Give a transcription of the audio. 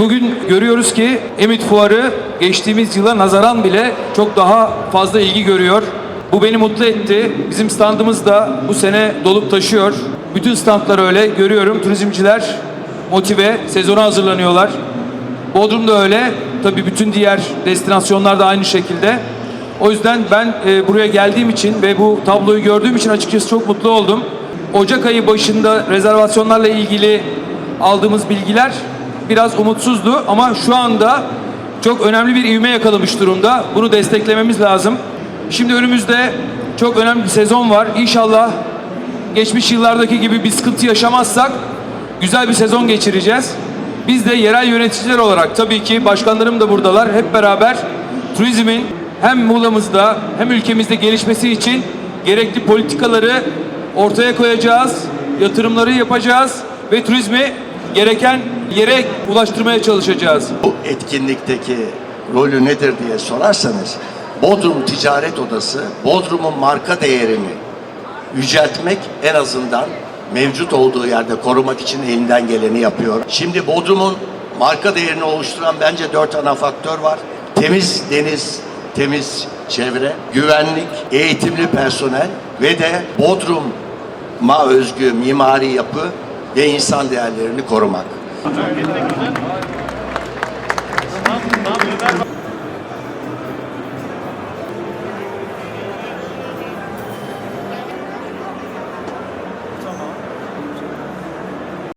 bugün görüyoruz ki Emit Fuarı geçtiğimiz yıla nazaran bile çok daha fazla ilgi görüyor. Bu beni mutlu etti. Bizim standımız da bu sene dolup taşıyor. Bütün standlar öyle görüyorum. Turizmciler motive, sezona hazırlanıyorlar. Bodrum da öyle. Tabii bütün diğer destinasyonlar da aynı şekilde. O yüzden ben e, buraya geldiğim için ve bu tabloyu gördüğüm için açıkçası çok mutlu oldum. Ocak ayı başında rezervasyonlarla ilgili aldığımız bilgiler biraz umutsuzdu ama şu anda çok önemli bir ivme yakalamış durumda. Bunu desteklememiz lazım. Şimdi önümüzde çok önemli bir sezon var. İnşallah geçmiş yıllardaki gibi bir sıkıntı yaşamazsak güzel bir sezon geçireceğiz. Biz de yerel yöneticiler olarak tabii ki başkanlarım da buradalar. Hep beraber turizmin hem Muğla'mızda hem ülkemizde gelişmesi için gerekli politikaları ortaya koyacağız, yatırımları yapacağız ve turizmi gereken yere ulaştırmaya çalışacağız. Bu etkinlikteki rolü nedir diye sorarsanız Bodrum Ticaret Odası Bodrum'un marka değerini yüceltmek en azından mevcut olduğu yerde korumak için elinden geleni yapıyor. Şimdi Bodrum'un marka değerini oluşturan bence dört ana faktör var. Temiz deniz, temiz çevre, güvenlik, eğitimli personel ve de Bodrum'a özgü mimari yapı ve insan değerlerini korumak.